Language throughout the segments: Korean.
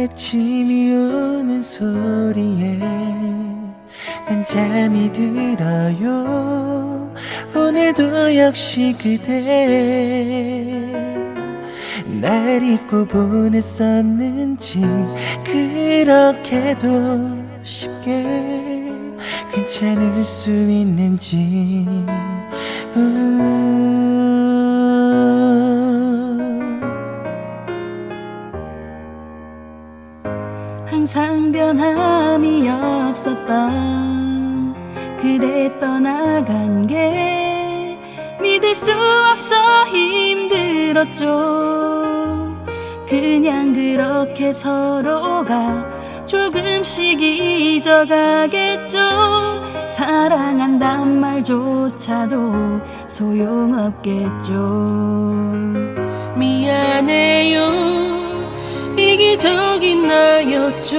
아침이 오는 소리에 난 잠이 들어요 오늘도 역시 그대 날 잊고 보냈었는지 그렇게도 쉽게 괜찮을 수 있는지 우. 항상 변함이 없었던 그대 떠나간 게 믿을 수 없어 힘들었죠. 그냥 그렇게 서로가 조금씩 잊어가겠죠. 사랑한단 말조차도 소용없겠죠 이기적인 나였죠.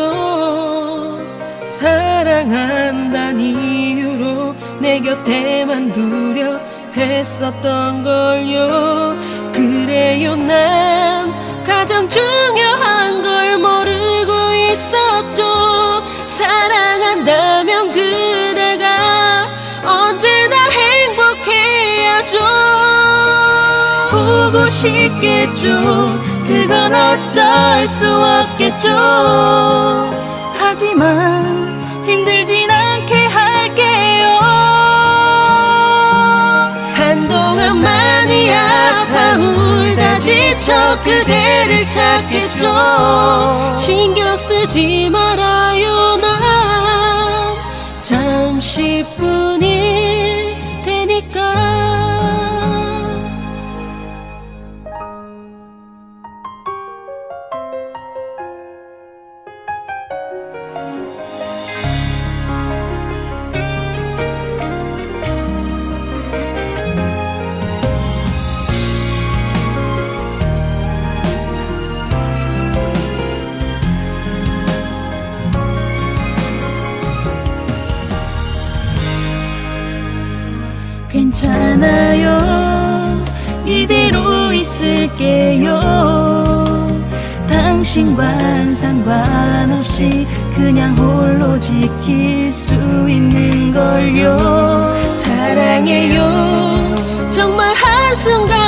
사랑한다는 이유로 내 곁에만 두려 했었던 걸요. 그래요 난 가장 중요한 걸 모르고 있었죠. 사랑한다면 그대가 언제나 행복해야죠. 보고 싶겠죠 그건 어쩔 수 없겠죠. 하지만 힘들진 않게 할게요. 한동안 많이 아파 울다 지쳐 그대를 찾겠죠. 신경 쓰지 말아요 난 잠시뿐 괜찮아요. 이대로 있을게요. 당신과는 상관없이 그냥 홀로 지킬 수 있는 걸요. 사랑해요. 정말 한순간